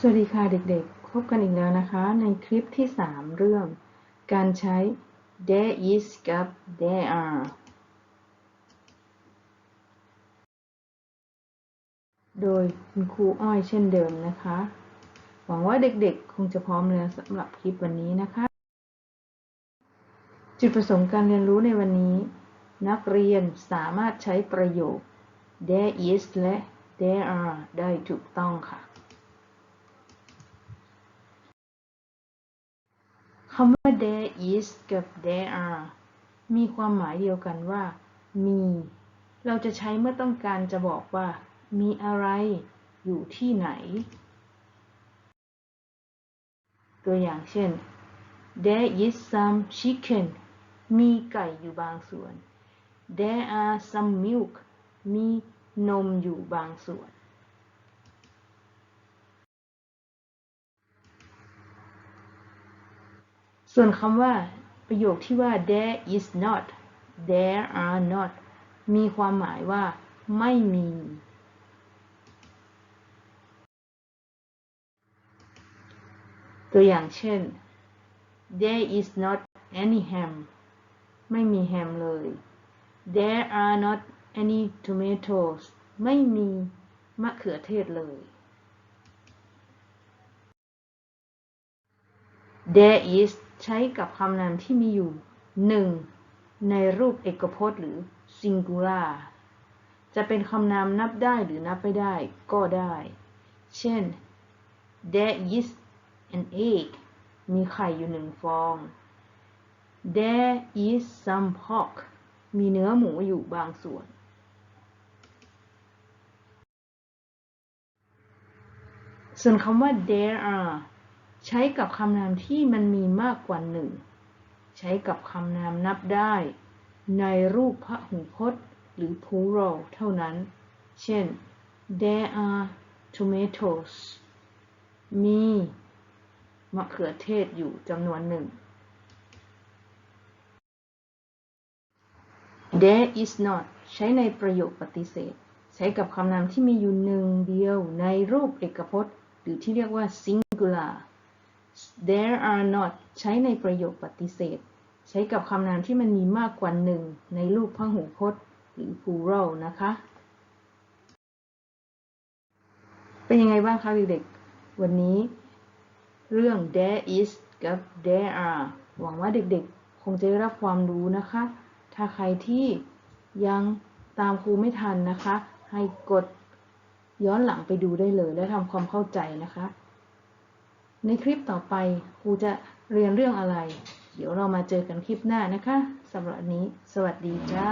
สวัสดีค่ะเด็กๆ พบกันอีกแล้วนะคะ ในคลิปที่ 3 เรื่อง การใช้ there is กับ there are โดยคุณครูอ้อยเช่นเดิมนะคะ หวังว่าเด็กๆ คงจะพร้อมแล้วสำหรับคลิปวันนี้นะคะ จุดประสงค์การเรียนรู้ในวันนี้ นักเรียนสามารถใช้ประโยค there is และ there are ได้ถูกต้องค่ะ คำว่า there is กับ there are มีความหมายเดียวกันว่า มี เราจะใช้เมื่อต้องการจะบอกว่า มีอะไรอยู่ที่ไหน ตัวอย่างเช่น there is some chicken มีไก่อยู่บางส่วน there are some milk มีนมอยู่บางส่วน ส่วนคำว่า ประโยคที่ว่า there is not there are not มีความหมายว่า ไม่มี ตัวอย่างเช่น there is not any ham ไม่มีแฮมเลย there are not any tomatoes ไม่มีมะเขือเทศเลย there is ใช้กับคำนามที่มีอยู่หนึ่งในรูปเอกพจน์หรือ singular จะเป็นคำนามนับได้หรือนับไม่ได้ก็ได้ เช่น there is an egg มีไข่อยู่หนึ่งฟอง there is some pork มีเนื้อหมูอยู่บางส่วน ส่วนคำว่า there are ใช้กับคำนามที่มันมีมากกว่าหนึ่ง ใช้กับคำนามนับได้ ในรูปพหูพจน์ หรือ plural เท่านั้น เช่น there are tomatoes มีมะเขือเทศอยู่จำนวนหนึ่ง there is not ใช้ในประโยคปฏิเสธ ใช้กับคำนามที่มีอยู่หนึ่งเดียวในรูปเอกพจน์ หรือที่เรียกว่า singular there are not ใช้ในประโยคปฏิเสธ ใช้กับคำนามที่มันมีมากกว่าหนึ่งในรูปพหูพจน์ หรือ plural นะคะ เป็นยังไงบ้างคะเด็กๆ วันนี้ เรื่อง there is กับ there are หวังว่าเด็กๆ คงจะได้รับความรู้นะคะ ถ้าใครที่ยังตามครูไม่ทันนะคะ ให้กดย้อนหลังไปดูได้เลยและทำความเข้าใจนะคะ ในคลิปต่อไปครูจะเรียนเรื่องอะไร เดี๋ยวเรามาเจอกันคลิปหน้านะคะสำหรับวันนี้ สวัสดีจ้า